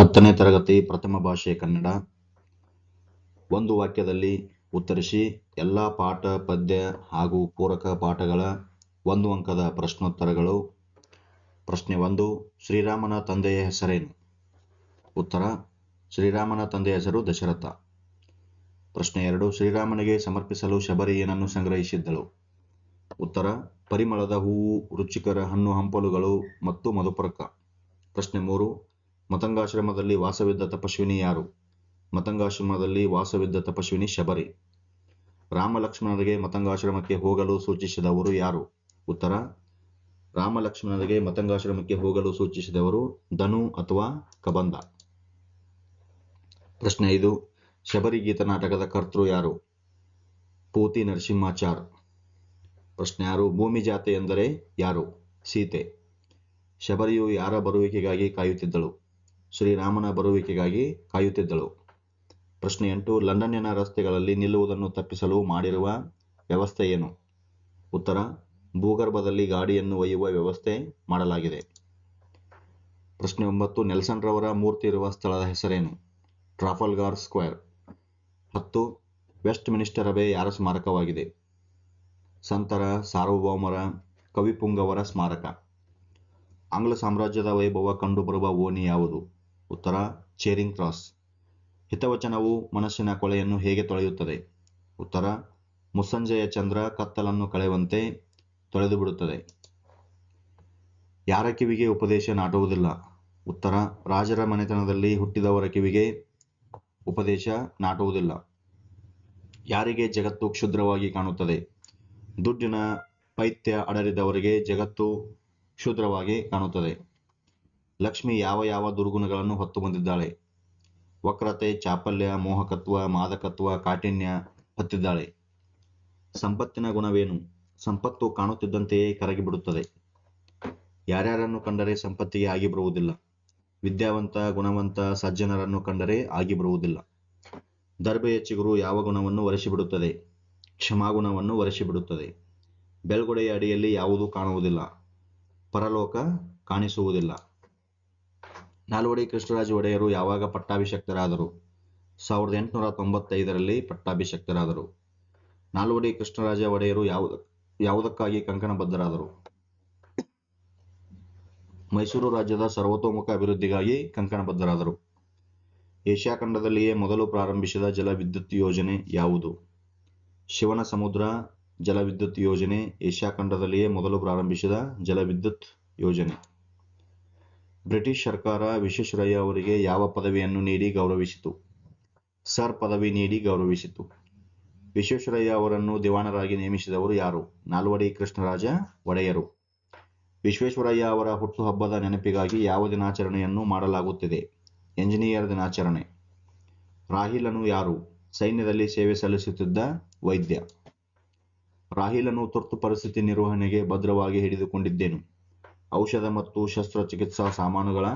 ಹತ್ತನೇ ತರಗತಿ ಪ್ರಥಮ ಭಾಷೆ ಕನ್ನಡ. ಒಂದು ವಾಕ್ಯದಲ್ಲಿ ಉತ್ತರಿಸಿ, ಎಲ್ಲ ಪಾಠ, ಪದ್ಯ ಹಾಗೂ ಪೂರಕ ಪಾಠಗಳ ಒಂದು ಅಂಕದ ಪ್ರಶ್ನೋತ್ತರಗಳು. ಪ್ರಶ್ನೆ ಒಂದು, ಶ್ರೀರಾಮನ ತಂದೆಯ ಹೆಸರೇನು? ಉತ್ತರ, ಶ್ರೀರಾಮನ ತಂದೆಯ ಹೆಸರು ದಶರಥ. ಪ್ರಶ್ನೆ ಎರಡು, ಶ್ರೀರಾಮನಿಗೆ ಸಮರ್ಪಿಸಲು ಶಬರಿ ಏನನ್ನು ಸಂಗ್ರಹಿಸಿದ್ದಳು? ಉತ್ತರ, ಪರಿಮಳದ ಹೂವು, ರುಚಿಕರ ಹಣ್ಣು ಹಂಪಲುಗಳು ಮತ್ತು ಮಧುಪರಕ. ಪ್ರಶ್ನೆ ಮೂರು ಮತಂಗಾಶ್ರಮದಲ್ಲಿ ವಾಸವಿದ್ದ ತಪಸ್ವಿನಿ ಯಾರು? ಮತಂಗಾಶ್ರಮದಲ್ಲಿ ವಾಸವಿದ್ದ ತಪಸ್ವಿನಿ ಶಬರಿ. ರಾಮಲಕ್ಷ್ಮಣರಿಗೆ ಮತಂಗಾಶ್ರಮಕ್ಕೆ ಹೋಗಲು ಸೂಚಿಸಿದವರು ಯಾರು? ಉತ್ತರ, ರಾಮಲಕ್ಷ್ಮಣರಿಗೆ ಮತಂಗಾಶ್ರಮಕ್ಕೆ ಹೋಗಲು ಸೂಚಿಸಿದವರು ಧನು ಅಥವಾ ಕಬಂದ ಪ್ರಶ್ನೆ ಐದು, ಶಬರಿ ಗೀತ ನಾಟಕದ ಕರ್ತೃ ಯಾರು? ಪೂತಿ ನರಸಿಂಹಾಚಾರ್. ಪ್ರಶ್ನೆ ಆರು, ಭೂಮಿ ಜಾತೆ ಎಂದರೆ ಯಾರು? ಸೀತೆ. ಶಬರಿಯು ಯಾರ ಬರುವಿಕೆಗಾಗಿ ಕಾಯುತ್ತಿದ್ದಳು? ಶ್ರೀರಾಮನ ಬರುವಿಕೆಗಾಗಿ ಕಾಯುತ್ತಿದ್ದಳು. ಪ್ರಶ್ನೆ ಎಂಟು ಲಂಡನ್ನಿನ ರಸ್ತೆಗಳಲ್ಲಿ ನಿಲ್ಲುವುದನ್ನು ತಪ್ಪಿಸಲು ಮಾಡಿರುವ ವ್ಯವಸ್ಥೆ ಏನು? ಉತ್ತರ, ಭೂಗರ್ಭದಲ್ಲಿ ಗಾಡಿಯನ್ನು ಒಯ್ಯುವ ವ್ಯವಸ್ಥೆ ಮಾಡಲಾಗಿದೆ. ಪ್ರಶ್ನೆ ಒಂಬತ್ತು, ನೆಲ್ಸನ್ ರವರ ಮೂರ್ತಿ ಇರುವ ಸ್ಥಳದ ಹೆಸರೇನು? Trafalgar square. ಹತ್ತು ವೆಸ್ಟ್ ಮಿನಿಸ್ಟರ್ ಅಬೆ ಯಾರ ಸ್ಮಾರಕವಾಗಿದೆ? ಸಂತರ, ಸಾರ್ವಭೌಮರ, ಕವಿಪುಂಗವರ ಸ್ಮಾರಕ. ಆಂಗ್ಲ ಸಾಮ್ರಾಜ್ಯದ ವೈಭವ ಕಂಡುಬರುವ ಓಣಿ ಯಾವುದು? ಉತ್ತರ ಚೇರಿಂಗ್ ಕ್ರಾಸ್ ಹಿತವಚನವು ಮನಸ್ಸಿನ ಕೊಳೆಯನ್ನು ಹೇಗೆ ತೊಳೆಯುತ್ತದೆ? ಉತ್ತರ, ಮುಸ್ಸಂಜೆಯ ಚಂದ್ರ ಕತ್ತಲನ್ನು ಕಳೆಯುವಂತೆ ತೊಳೆದು ಬಿಡುತ್ತದೆ ಯಾರ ಕಿವಿಗೆ ಉಪದೇಶ ನಾಟುವುದಿಲ್ಲ? ಉತ್ತರ, ರಾಜರ ಮನೆತನದಲ್ಲಿ ಹುಟ್ಟಿದವರ ಕಿವಿಗೆ ಉಪದೇಶ ನಾಟುವುದಿಲ್ಲ. ಯಾರಿಗೆ ಜಗತ್ತು ಕ್ಷುದ್ರವಾಗಿ ಕಾಣುತ್ತದೆ? ದುಡ್ಡಿನ ಪೈತ್ಯ ಅಡರಿದವರಿಗೆ ಜಗತ್ತು ಕ್ಷುದ್ರವಾಗಿ ಕಾಣುತ್ತದೆ. ಲಕ್ಷ್ಮಿ ಯಾವ ಯಾವ ದುರ್ಗುಣಗಳನ್ನು ಹೊತ್ತು ಬಂದಿದ್ದಾಳೆ? ವಕ್ರತೆ, ಚಾಪಲ್ಯ, ಮೋಹಕತ್ವ, ಮಾದಕತ್ವ, ಕಾಠಿಣ್ಯ ಹೊತ್ತಿದ್ದಾಳೆ. ಸಂಪತ್ತಿನ ಗುಣವೇನು? ಸಂಪತ್ತು ಕಾಣುತ್ತಿದ್ದಂತೆಯೇ ಕರಗಿಬಿಡುತ್ತದೆ. ಯಾರ್ಯಾರನ್ನು ಕಂಡರೆ ಸಂಪತ್ತಿಗೆ ಆಗಿ ಬರುವುದಿಲ್ಲ ವಿದ್ಯಾವಂತ, ಗುಣವಂತ, ಸಜ್ಜನರನ್ನು ಕಂಡರೆ ಆಗಿ ಬರುವುದಿಲ್ಲ ದರ್ಬೆಯ ಚಿಗುರು ಯಾವ ಗುಣವನ್ನು ಒರೆಸಿಬಿಡುತ್ತದೆ? ಕ್ಷಮಾಗುಣವನ್ನು ಒರೆಸಿಬಿಡುತ್ತದೆ. ಬೆಳ್ಗೊಡೆಯ ಅಡಿಯಲ್ಲಿ ಯಾವುದೂ ಕಾಣುವುದಿಲ್ಲ. ಪರಲೋಕ ಕಾಣಿಸುವುದಿಲ್ಲ. ನಾಲ್ವಡಿ ಕೃಷ್ಣರಾಜ ಒಡೆಯರು ಯಾವಾಗ ಪಟ್ಟಾಭಿಷಕ್ತರಾದರು? ಸಾವಿರದ ಎಂಟುನೂರ ತೊಂಬತ್ತೈದರಲ್ಲಿ ಪಟ್ಟಾಭಿಷಕ್ತರಾದರು. ನಾಲ್ವಡಿ ಕೃಷ್ಣರಾಜ ಒಡೆಯರು ಯಾವ ಯಾವುದಕ್ಕಾಗಿ ಕಂಕಣಬದ್ಧರಾದರು? ಮೈಸೂರು ರಾಜ್ಯದ ಸರ್ವತೋಮುಖ ಅಭಿವೃದ್ಧಿಗಾಗಿ ಕಂಕಣಬದ್ಧರಾದರು. ಏಷ್ಯಾ ಖಂಡದಲ್ಲಿಯೇ ಮೊದಲು ಪ್ರಾರಂಭಿಸಿದ ಜಲವಿದ್ಯುತ್ ಯೋಜನೆ ಯಾವುದು? ಶಿವನ ಸಮುದ್ರ ಜಲವಿದ್ಯುತ್ ಯೋಜನೆ, ಏಷ್ಯಾ ಖಂಡದಲ್ಲಿಯೇ ಮೊದಲು ಪ್ರಾರಂಭಿಸಿದ ಜಲವಿದ್ಯುತ್ ಯೋಜನೆ. ಬ್ರಿಟಿಷ್ ಸರ್ಕಾರ ವಿಶ್ವೇಶ್ವರಯ್ಯ ಅವರಿಗೆ ಯಾವ ಪದವಿಯನ್ನು ನೀಡಿ ಗೌರವಿಸಿತು? ಸರ್ ಪದವಿ ನೀಡಿ ಗೌರವಿಸಿತು. ವಿಶ್ವೇಶ್ವರಯ್ಯ ಅವರನ್ನು ದಿವಾನರಾಗಿ ನೇಮಿಸಿದವರು ಯಾರು? ನಾಲ್ವಡಿ ಕೃಷ್ಣರಾಜ ಒಡೆಯರು. ವಿಶ್ವೇಶ್ವರಯ್ಯ ಅವರ ಹುಟ್ಟುಹಬ್ಬದ ನೆನಪಿಗಾಗಿ ಯಾವ ದಿನಾಚರಣೆಯನ್ನು ಮಾಡಲಾಗುತ್ತಿದೆ? ಎಂಜಿನಿಯರ್ ದಿನಾಚರಣೆ. ರಾಹಿಲನು ಯಾರು? ಸೈನ್ಯದಲ್ಲಿ ಸೇವೆ ಸಲ್ಲಿಸುತ್ತಿದ್ದ ವೈದ್ಯ. ರಾಹಿಲನು ತುರ್ತು ಪರಿಸ್ಥಿತಿ ನಿರ್ವಹಣೆಗೆ ಭದ್ರವಾಗಿ ಹಿಡಿದುಕೊಂಡಿದ್ದೇನು? ಔಷಧ ಮತ್ತು ಶಸ್ತ್ರಚಿಕಿತ್ಸಾ ಸಾಮಾನುಗಳ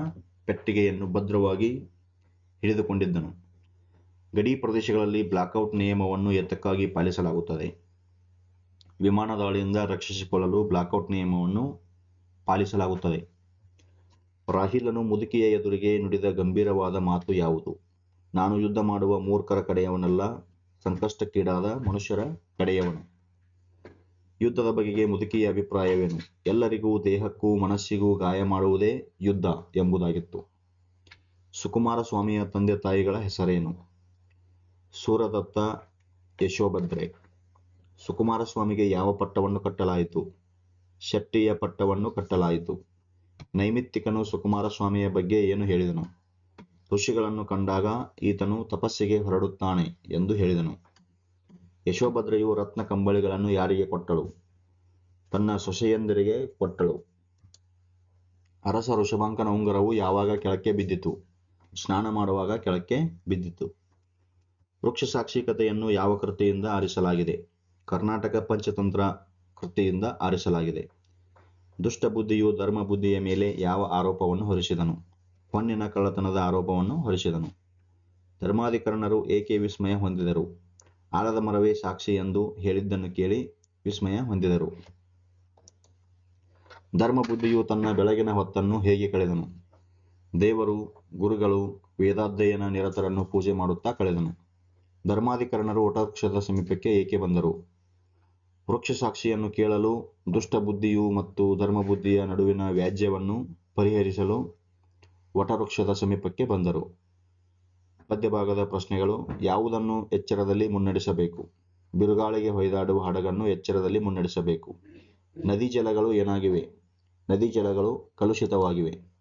ಪೆಟ್ಟಿಗೆಯನ್ನು ಭದ್ರವಾಗಿ ಹಿಡಿದುಕೊಂಡಿದ್ದನು. ಗಡಿ ಪ್ರದೇಶಗಳಲ್ಲಿ ಬ್ಲಾಕ್ಔಟ್ ನಿಯಮವನ್ನು ಎತ್ತಕ್ಕಾಗಿ ಪಾಲಿಸಲಾಗುತ್ತದೆ. ವಿಮಾನ ದಾಳಿಯಿಂದ ರಕ್ಷಿಸಿಕೊಳ್ಳಲು ಬ್ಲಾಕ್ಔಟ್ ನಿಯಮವನ್ನು ಪಾಲಿಸಲಾಗುತ್ತದೆ. ರಾಹಿಲನು ಮುದುಕಿಯ ಎದುರಿಗೆ ನುಡಿದ ಗಂಭೀರವಾದ ಮಾತು ಯಾವುದು? ನಾನು ಯುದ್ಧ ಮಾಡುವ ಮೂರ್ಖರ ಕಡೆಯವನಲ್ಲ, ಸಂಕಷ್ಟಕ್ಕೀಡಾದ ಮನುಷ್ಯರ ಕಡೆಯವನು. ಯುದ್ಧದ ಬಗೆಗೆ ಮುದುಕಿಯ ಅಭಿಪ್ರಾಯವೇನು? ಎಲ್ಲರಿಗೂ, ದೇಹಕ್ಕೂ, ಮನಸ್ಸಿಗೂ ಗಾಯ ಮಾಡುವುದೇ ಯುದ್ಧ ಎಂಬುದಾಗಿತ್ತು. ಸುಕುಮಾರ ಸ್ವಾಮಿಯ ತಂದೆ ತಾಯಿಗಳ ಹೆಸರೇನು? ಸೂರದತ್ತ ಯಶೋಭದ್ರೆ. ಸುಕುಮಾರ ಸ್ವಾಮಿಗೆ ಯಾವ ಪಟ್ಟವನ್ನು ಕಟ್ಟಲಾಯಿತು? ಶೆಟ್ಟಿಯ ಪಟ್ಟವನ್ನು ಕಟ್ಟಲಾಯಿತು. ನೈಮಿತ್ತಿಕನು ಸುಕುಮಾರ ಸ್ವಾಮಿಯ ಬಗ್ಗೆ ಏನು ಹೇಳಿದನು? ಋಷಿಗಳನ್ನು ಕಂಡಾಗ ಈತನು ತಪಸ್ಸಿಗೆ ಹೊರಡುತ್ತಾನೆ ಎಂದು ಹೇಳಿದನು. ಯಶೋಭದ್ರೆಯು ರತ್ನ ಕಂಬಳಿಗಳನ್ನು ಯಾರಿಗೆ ಕೊಟ್ಟಳು? ತನ್ನ ಸೊಸೆಯಂದರಿಗೆ ಕೊಟ್ಟಳು. ಅರಸ ಋಷಭಾಂಕನ ಉಂಗರವು ಯಾವಾಗ ಕೆಳಕ್ಕೆ ಬಿದ್ದಿತು? ಸ್ನಾನ ಮಾಡುವಾಗ ಕೆಳಕ್ಕೆ ಬಿದ್ದಿತು. ವೃಕ್ಷ ಸಾಕ್ಷಿಕತೆಯನ್ನು ಯಾವ ಕೃತಿಯಿಂದ ಆರಿಸಲಾಗಿದೆ? ಕರ್ನಾಟಕ ಪಂಚತಂತ್ರ ಕೃತಿಯಿಂದ ಆರಿಸಲಾಗಿದೆ. ದುಷ್ಟ ಬುದ್ಧಿಯು ಧರ್ಮ ಬುದ್ಧಿಯ ಮೇಲೆ ಯಾವ ಆರೋಪವನ್ನು ಹೊರಿಸಿದನು? ಹೊನ್ನಿನ ಕಳ್ಳತನದ ಆರೋಪವನ್ನು ಹೊರಿಸಿದನು. ಧರ್ಮಾಧಿಕರಣರು ಏಕೆ ವಿಸ್ಮಯ ಹೊಂದಿದರು? ಆಲದ ಮರವೇ ಸಾಕ್ಷಿ ಎಂದು ಹೇಳಿದ್ದನ್ನು ಕೇಳಿ ವಿಸ್ಮಯ ಹೊಂದಿದರು. ಧರ್ಮಬುದ್ಧಿಯು ತನ್ನ ಬೆಳಗಿನ ಹೊತ್ತನ್ನು ಹೇಗೆ ಕಳೆದನು? ದೇವರು, ಗುರುಗಳು, ವೇದಾಧ್ಯಯನ ನಿರತರನ್ನು ಪೂಜೆ ಮಾಡುತ್ತಾ ಕಳೆದನು. ಧರ್ಮಾಧಿಕರಣರು ವಟವೃಕ್ಷದ ಸಮೀಪಕ್ಕೆ ಏಕೆ ಬಂದರು? ವೃಕ್ಷ ಸಾಕ್ಷಿಯನ್ನು ಕೇಳಲು ದುಷ್ಟ ಬುದ್ಧಿಯು ಮತ್ತು ಧರ್ಮಬುದ್ಧಿಯ ನಡುವಿನ ವ್ಯಾಜ್ಯವನ್ನು ಪರಿಹರಿಸಲು ವಟವೃಕ್ಷದ ಸಮೀಪಕ್ಕೆ ಬಂದರು. ಪದ್ಯಭಾಗದ ಪ್ರಶ್ನೆಗಳು ಯಾವುದನ್ನು ಎಚ್ಚರದಲ್ಲಿ ಮುನ್ನಡೆಸಬೇಕು? ಬಿರುಗಾಳಿಗೆ ಹೊಯ್ದಾಡುವ ಹಡಗನ್ನು ಎಚ್ಚರದಲ್ಲಿ ಮುನ್ನಡೆಸಬೇಕು. ನದಿ ಜಲಗಳು ಏನಾಗಿವೆ? ನದಿ ಜಲಗಳು ಕಲುಷಿತವಾಗಿವೆ.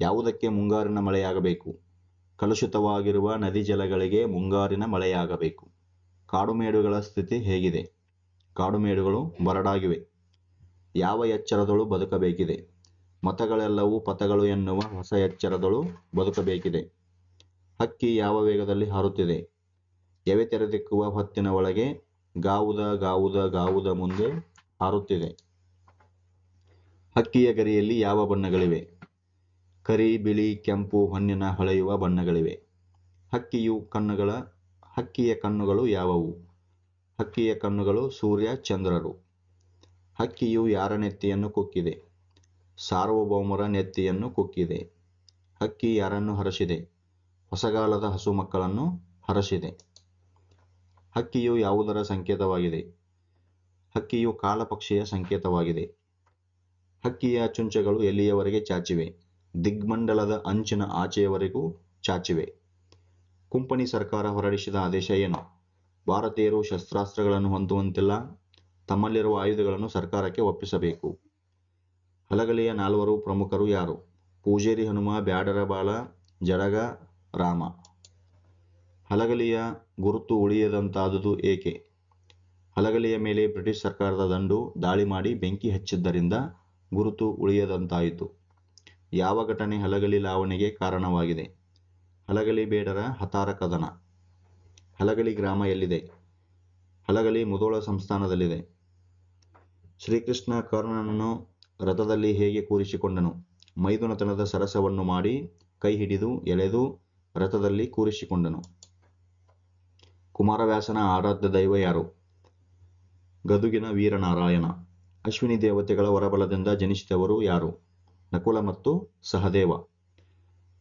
ಯಾವುದಕ್ಕೆ ಮುಂಗಾರಿನ ಮಳೆಯಾಗಬೇಕು? ಕಲುಷಿತವಾಗಿರುವ ನದಿ ಜಲಗಳಿಗೆ ಮುಂಗಾರಿನ ಮಳೆಯಾಗಬೇಕು. ಕಾಡುಮೇಡುಗಳ ಸ್ಥಿತಿ ಹೇಗಿದೆ? ಕಾಡುಮೇಡುಗಳು ಬರಡಾಗಿವೆ. ಯಾವ ಎಚ್ಚರದಳು ಬದುಕಬೇಕಿದೆ? ಮತಗಳೆಲ್ಲವೂ ಪಥಗಳು ಎನ್ನುವ ಹೊಸ ಎಚ್ಚರದಳು ಬದುಕಬೇಕಿದೆ. ಹಕ್ಕಿ ಯಾವ ವೇಗದಲ್ಲಿ ಹಾರುತ್ತಿದೆ? ಎವೆ ತೆರೆದಿಕ್ಕುವ ಹೊತ್ತಿನ ಒಳಗೆ ಗಾವುದ ಗಾವುದ ಗಾವುದ ಮುಂದೆ ಹಾರುತ್ತಿದೆ. ಹಕ್ಕಿಯ ಗರಿಯಲ್ಲಿ ಯಾವ ಬಣ್ಣಗಳಿವೆ? ಕರಿ, ಬಿಳಿ, ಕೆಂಪು, ಹೊನ್ನಿನ ಹೊಳೆಯುವ ಬಣ್ಣಗಳಿವೆ. ಹಕ್ಕಿಯು ಕಣ್ಣುಗಳ, ಹಕ್ಕಿಯ ಕಣ್ಣುಗಳು ಯಾವುವು? ಹಕ್ಕಿಯ ಕಣ್ಣುಗಳು ಸೂರ್ಯ, ಚಂದ್ರರು. ಹಕ್ಕಿಯು ಯಾರ ನೆತ್ತಿಯನ್ನು ಕುಕ್ಕಿದೆ? ಸಾರ್ವಭೌಮರ ನೆತ್ತಿಯನ್ನು ಕುಕ್ಕಿದೆ. ಹಕ್ಕಿ ಯಾರನ್ನು ಹರಸಿದೆ? ಹೊಸಗಾಲದ ಹಸು ಮಕ್ಕಳನ್ನು ಹರಸಿದೆ. ಹಕ್ಕಿಯು ಯಾವುದರ ಸಂಕೇತವಾಗಿದೆ? ಹಕ್ಕಿಯು ಕಾಲಪಕ್ಷಿಯ ಸಂಕೇತವಾಗಿದೆ. ಹಕ್ಕಿಯ ಚುಂಚಗಳು ಎಲ್ಲಿಯವರೆಗೆ ಚಾಚಿವೆ? ದಿಗ್ಮಂಡಲದ ಅಂಚಿನ ಆಚೆಯವರೆಗೂ ಚಾಚಿವೆ. ಕುಂಪಣಿ ಸರ್ಕಾರ ಹೊರಡಿಸಿದ ಆದೇಶ ಏನು? ಭಾರತೀಯರು ಶಸ್ತ್ರಾಸ್ತ್ರಗಳನ್ನು ಹೊಂದುವಂತಿಲ್ಲ. ತಮ್ಮಲ್ಲಿರುವ ಆಯುಧಗಳನ್ನು ಸರ್ಕಾರಕ್ಕೆ ಒಪ್ಪಿಸಬೇಕು. ಹಲಗಲಿಯ ನಾಲ್ವರು ಪ್ರಮುಖರು ಯಾರು? ಪೂಜೇರಿ ಹನುಮ ಬ್ಯಾಡರ ಬಾಲ ಜಡಗ ರಾಮ. ಹಲಗಲಿಯ ಗುರುತು ಉಳಿಯದಂತಾದುದು ಏಕೆ? ಹಲಗಲಿಯ ಮೇಲೆ ಬ್ರಿಟಿಷ್ ಸರ್ಕಾರದ ದಂಡು ದಾಳಿ ಮಾಡಿ ಬೆಂಕಿ ಹಚ್ಚಿದ್ದರಿಂದ ಗುರುತು ಉಳಿಯದಂತಾಯಿತು. ಯಾವ ಘಟನೆ ಹಲಗಲಿ ಲಾವಣೆಗೆ ಕಾರಣವಾಗಿದೆ? ಹಲಗಲಿ ಬೇಡರ ಹತಾರ ಕದನ. ಹಲಗಲಿ ಗ್ರಾಮ ಎಲ್ಲಿದೆ? ಹಲಗಲಿ ಮುದೋಳ ಸಂಸ್ಥಾನದಲ್ಲಿದೆ. ಶ್ರೀಕೃಷ್ಣ ಕರ್ಣನನ್ನು ರಥದಲ್ಲಿ ಹೇಗೆ ಕೂರಿಸಿಕೊಂಡನು? ಮೈದುನತನದ ಸರಸವನ್ನು ಮಾಡಿ ಕೈ ಹಿಡಿದು ಎಳೆದು ರಥದಲ್ಲಿ ಕೂರಿಸಿಕೊಂಡನು. ಕುಮಾರವ್ಯಾಸನ ಆರಾಧ್ಯ ದೈವ ಯಾರು? ಗದುಗಿನ ವೀರನಾರಾಯಣ. ಅಶ್ವಿನಿ ದೇವತೆಗಳ ಹೊರಬಲದಿಂದ ಜನಿಸಿದವರು ಯಾರು? ನಕುಲ ಮತ್ತು ಸಹದೇವ.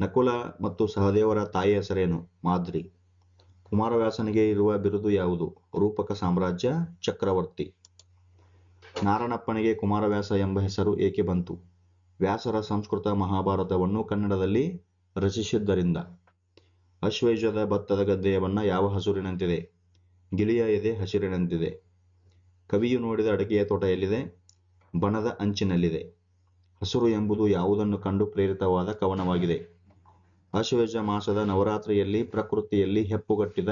ನಕುಲ ಮತ್ತು ಸಹದೇವರ ತಾಯಿ ಹೆಸರೇನು? ಮಾದ್ರಿ. ಕುಮಾರವ್ಯಾಸನಿಗೆ ಇರುವ ಬಿರುದು ಯಾವುದು? ರೂಪಕ ಸಾಮ್ರಾಜ್ಯ ಚಕ್ರವರ್ತಿ. ನಾರಣಪ್ಪನಿಗೆ ಕುಮಾರವ್ಯಾಸ ಎಂಬ ಹೆಸರು ಏಕೆ ಬಂತು? ವ್ಯಾಸರ ಸಂಸ್ಕೃತ ಮಹಾಭಾರತವನ್ನು ಕನ್ನಡದಲ್ಲಿ ರಚಿಸಿದ್ದರಿಂದ. ಅಶ್ವಯುಜದ ಭತ್ತದ ಗದ್ದೆಯ ಬಣ್ಣ ಯಾವ ಹಸುರಿನಂತಿದೆ? ಗಿಳಿಯ ಎದೆ ಹಸಿರಿನಂತಿದೆ. ಕವಿಯು ನೋಡಿದ ಅಡಕೆಯ ತೋಟ ಎಲ್ಲಿದೆ? ಬಣದ ಅಂಚಿನಲ್ಲಿದೆ. ಹಸುರು ಎಂಬುದು ಯಾವುದನ್ನು ಕಂಡು ಪ್ರೇರಿತವಾದ ಕವನವಾಗಿದೆ. ಅಶ್ವಯುಜ ಮಾಸದ ನವರಾತ್ರಿಯಲ್ಲಿ ಪ್ರಕೃತಿಯಲ್ಲಿ ಹೆಪ್ಪುಗಟ್ಟಿದ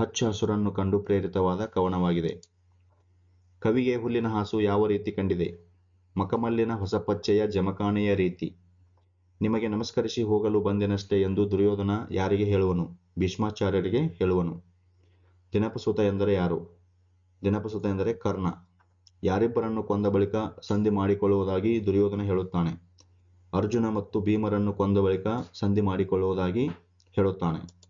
ಹಚ್ಚ ಹಸುರನ್ನು ಕಂಡು ಪ್ರೇರಿತವಾದ ಕವನವಾಗಿದೆ. ಕವಿಗೆ ಹುಲ್ಲಿನ ಹಾಸು ಯಾವ ರೀತಿ ಕಂಡಿದೆ? ಮಕಮಲ್ಲಿನ ಹೊಸಪಚ್ಚೆಯ ಜಮಖಾನೆಯ ರೀತಿ. ನಿಮಗೆ ನಮಸ್ಕರಿಸಿ ಹೋಗಲು ಬಂದೆನಷ್ಟೇ ಎಂದು ದುರ್ಯೋಧನ ಯಾರಿಗೆ ಹೇಳುವನು? ಭೀಷ್ಮಾಚಾರ್ಯರಿಗೆ ಹೇಳುವನು. ದಿನಪಸುತ ಎಂದರೆ ಯಾರು? ದಿನಪಸುತ ಎಂದರೆ ಕರ್ಣ. ಯಾರಿಬ್ಬರನ್ನು ಕೊಂದ ಬಳಿಕ ಸಂಧಿ ಮಾಡಿಕೊಳ್ಳುವುದಾಗಿ ದುರ್ಯೋಧನ ಹೇಳುತ್ತಾನೆ. ಅರ್ಜುನ ಮತ್ತು ಭೀಮರನ್ನು ಕೊಂದ ಬಳಿಕ ಸಂಧಿ ಮಾಡಿಕೊಳ್ಳುವುದಾಗಿ ಹೇಳುತ್ತಾನೆ.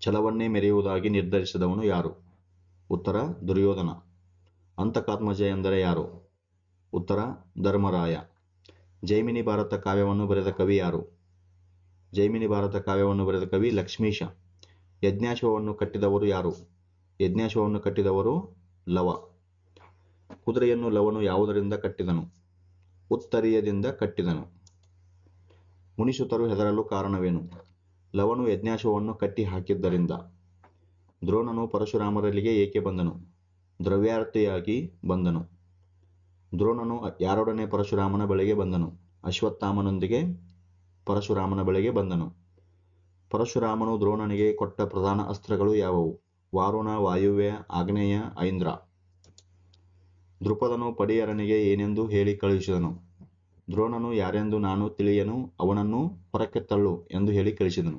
ಛಲವನ್ನೇ ಮೆರೆಯುವುದಾಗಿ ನಿರ್ಧರಿಸಿದವನು ಯಾರು? ಉತ್ತರ, ದುರ್ಯೋಧನ. ಅಂತಕಾತ್ಮಜ ಎಂದರೆ ಯಾರು? ಉತ್ತರ, ಧರ್ಮರಾಯ. ಜೈಮಿನಿ ಭಾರತ ಕಾವ್ಯವನ್ನು ಬರೆದ ಕವಿ ಯಾರು? ಜೈಮಿನಿ ಭಾರತ ಕಾವ್ಯವನ್ನು ಬರೆದ ಕವಿ ಲಕ್ಷ್ಮೀಶ. ಯಜ್ಞಾಶ್ವವನ್ನು ಕಟ್ಟಿದವರು ಯಾರು? ಯಜ್ಞಾಶ್ವವನ್ನು ಕಟ್ಟಿದವರು ಲವ. ಕುದುರೆಯನ್ನು ಲವನು ಯಾವುದರಿಂದ ಕಟ್ಟಿದನು? ಉತ್ತರೀಯದಿಂದ ಕಟ್ಟಿದನು. ಮುನಿಸುತರು ಹೆದರಲು ಕಾರಣವೇನು? ಲವನು ಯಜ್ಞಾಶ್ವವನ್ನು ಕಟ್ಟಿ ಹಾಕಿದ್ದರಿಂದ. ದ್ರೋಣನು ಪರಶುರಾಮರಲ್ಲಿಗೆ ಏಕೆ ಬಂದನು? ದ್ರವ್ಯಾರ್ಥಿಯಾಗಿ ಬಂದನು. ದ್ರೋಣನು ಯಾರೊಡನೆ ಪರಶುರಾಮನ ಬಳಿಗೆ ಬಂದನು. ಅಶ್ವತ್ಥಾಮನೊಂದಿಗೆ ಪರಶುರಾಮನ ಬಳಿಗೆ ಬಂದನು. ಪರಶುರಾಮನು ದ್ರೋಣನಿಗೆ ಕೊಟ್ಟ ಪ್ರಧಾನ ಅಸ್ತ್ರಗಳು ಯಾವುವು? ವಾರುಣ, ವಾಯುವ್ಯ, ಆಗ್ನೇಯ, ಐಂದ್ರ. ದೃಪದನು ಪಡಿಯರನಿಗೆ ಏನೆಂದು ಹೇಳಿ ಕಳುಹಿಸಿದನು. ದ್ರೋಣನು ಯಾರೆಂದು ನಾನು ತಿಳಿಯನು, ಅವನನ್ನು ಹೊರಕ್ಕೆ ತಳ್ಳು ಎಂದು ಹೇಳಿ ಕಳಿಸಿದನು.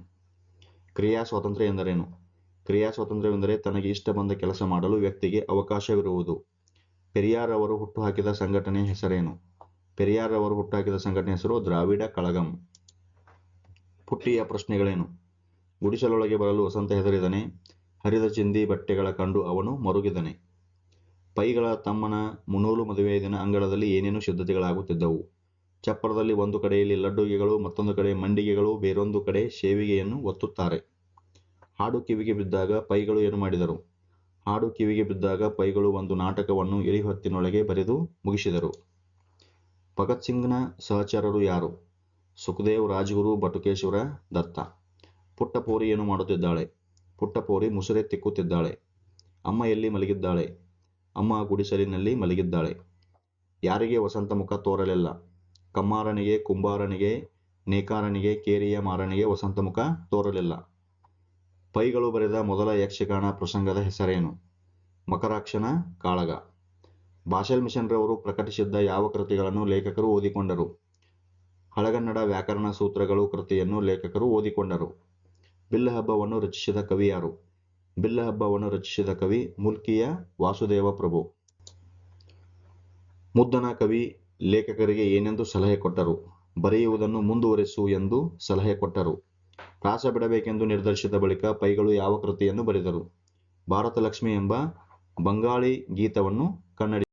ಕ್ರಿಯಾ ಸ್ವಾತಂತ್ರ್ಯ ಎಂದರೇನು? ಕ್ರಿಯಾ ಸ್ವಾತಂತ್ರ್ಯವೆಂದರೆ ತನಗೆ ಇಷ್ಟ ಬಂದ ಕೆಲಸ ಮಾಡಲು ವ್ಯಕ್ತಿಗೆ ಅವಕಾಶವಿರುವುದು. ಪೆರಿಯಾರ್ ಅವರು ಹುಟ್ಟುಹಾಕಿದ ಸಂಘಟನೆಯ ಹೆಸರೇನು? ಪೆರಿಯಾರ್ ಅವರು ಹುಟ್ಟುಹಾಕಿದ ಸಂಘಟನೆ ಹೆಸರು ದ್ರಾವಿಡ ಕಳಗಂ. ಪುಟ್ಟಿಯ ಪ್ರಶ್ನೆಗಳೇನು? ಗುಡಿಸಲೊಳಗೆ ಬರಲು ವಸಂತ ಹೆದರಿದನೆ, ಹರಿದ ಚಿಂದಿ ಬಟ್ಟೆಗಳ ಕಂಡು ಅವನು ಮರುಗಿದನೆ. ಪೈಗಳ ತಮ್ಮನ ಮುನೂಲು ಮದುವೆಯ ದಿನ ಅಂಗಳದಲ್ಲಿ ಏನೇನು ಸಿದ್ಧತೆಗಳಾಗುತ್ತಿದ್ದವು ಚಪ್ಪರದಲ್ಲಿ ಒಂದು ಕಡೆಯಲ್ಲಿ ಲಡ್ಡುಗೆಗಳು, ಮತ್ತೊಂದು ಕಡೆ ಮಂಡಿಗೆಗಳು, ಬೇರೊಂದು ಕಡೆ ಶೇವಿಗೆಯನ್ನು ಒತ್ತುತ್ತಾರೆ. ಹಾಡು ಕಿವಿಗೆ ಬಿದ್ದಾಗ ಪೈಗಳು ಏನು ಮಾಡಿದರು? ಹಾಡು ಕಿವಿಗೆ ಬಿದ್ದಾಗ ಪೈಗಳು ಒಂದು ನಾಟಕವನ್ನು ಇಳಿಹೊತ್ತಿನೊಳಗೆ ಬರೆದು ಮುಗಿಸಿದರು. ಭಗತ್ ಸಿಂಗ್ನ ಸಹಚರರು ಯಾರು? ಸುಖದೇವ್, ರಾಜಗುರು, ಬಟುಕೇಶ್ವರ, ದತ್ತ. ಪುಟ್ಟಪೋರಿ ಏನು ಮಾಡುತ್ತಿದ್ದಾಳೆ? ಪುಟ್ಟಪೋರಿ ಮುಸುರೆ ತಿಕ್ಕುತ್ತಿದ್ದಾಳೆ. ಅಮ್ಮ ಎಲ್ಲಿ ಮಲಗಿದ್ದಾಳೆ? ಅಮ್ಮ ಗುಡಿಸಲಿನಲ್ಲಿ ಮಲಗಿದ್ದಾಳೆ. ಯಾರಿಗೆ ವಸಂತ ಮುಖ ತೋರಲಿಲ್ಲ? ಕಮ್ಮಾರನಿಗೆ, ಕುಂಬಾರನಿಗೆ, ನೇಕಾರನಿಗೆ, ಕೇರಿಯ ಮಾರನಿಗೆ ವಸಂತ ಮುಖ ತೋರಲಿಲ್ಲ. ಪೈಗಳು ಬರೆದ ಮೊದಲ ಯಕ್ಷಗಾನ ಪ್ರಸಂಗದ ಹೆಸರೇನು? ಮಕರಾಕ್ಷನ ಕಾಳಗ. ಭಾಷೆಲ್ ಮಿಷನ್ರವರು ಪ್ರಕಟಿಸಿದ್ದ ಯಾವ ಕೃತಿಗಳನ್ನು ಲೇಖಕರು ಓದಿಕೊಂಡರು? ಹಳಗನ್ನಡ ವ್ಯಾಕರಣ ಸೂತ್ರಗಳು ಕೃತಿಯನ್ನು ಲೇಖಕರು ಓದಿಕೊಂಡರು. ಬಿಲ್ಲಹಬ್ಬವನ್ನು ರಚಿಸಿದ ಕವಿ ಯಾರು? ಬಿಲ್ಲಹಬ್ಬವನ್ನು ರಚಿಸಿದ ಕವಿ ಮುಲ್ಕಿಯ ವಾಸುದೇವ ಪ್ರಭು. ಮುದ್ದನ ಕವಿ ಲೇಖಕರಿಗೆ ಏನೆಂದು ಸಲಹೆ ಕೊಟ್ಟರು? ಬರೆಯುವುದನ್ನು ಮುಂದುವರೆಸು ಎಂದು ಸಲಹೆ ಕೊಟ್ಟರು. ಪ್ರಾಸ ಬಿಡಬೇಕೆಂದು ನಿರ್ಧರಿಸಿದ ಬಳಿಕ ಪೈಗಳು ಯಾವ ಕೃತಿಯನ್ನು ಬರೆದರು? ಭಾರತ ಲಕ್ಷ್ಮಿ ಎಂಬ ಬಂಗಾಳಿ ಗೀತವನ್ನು ಕನ್ನಡಿ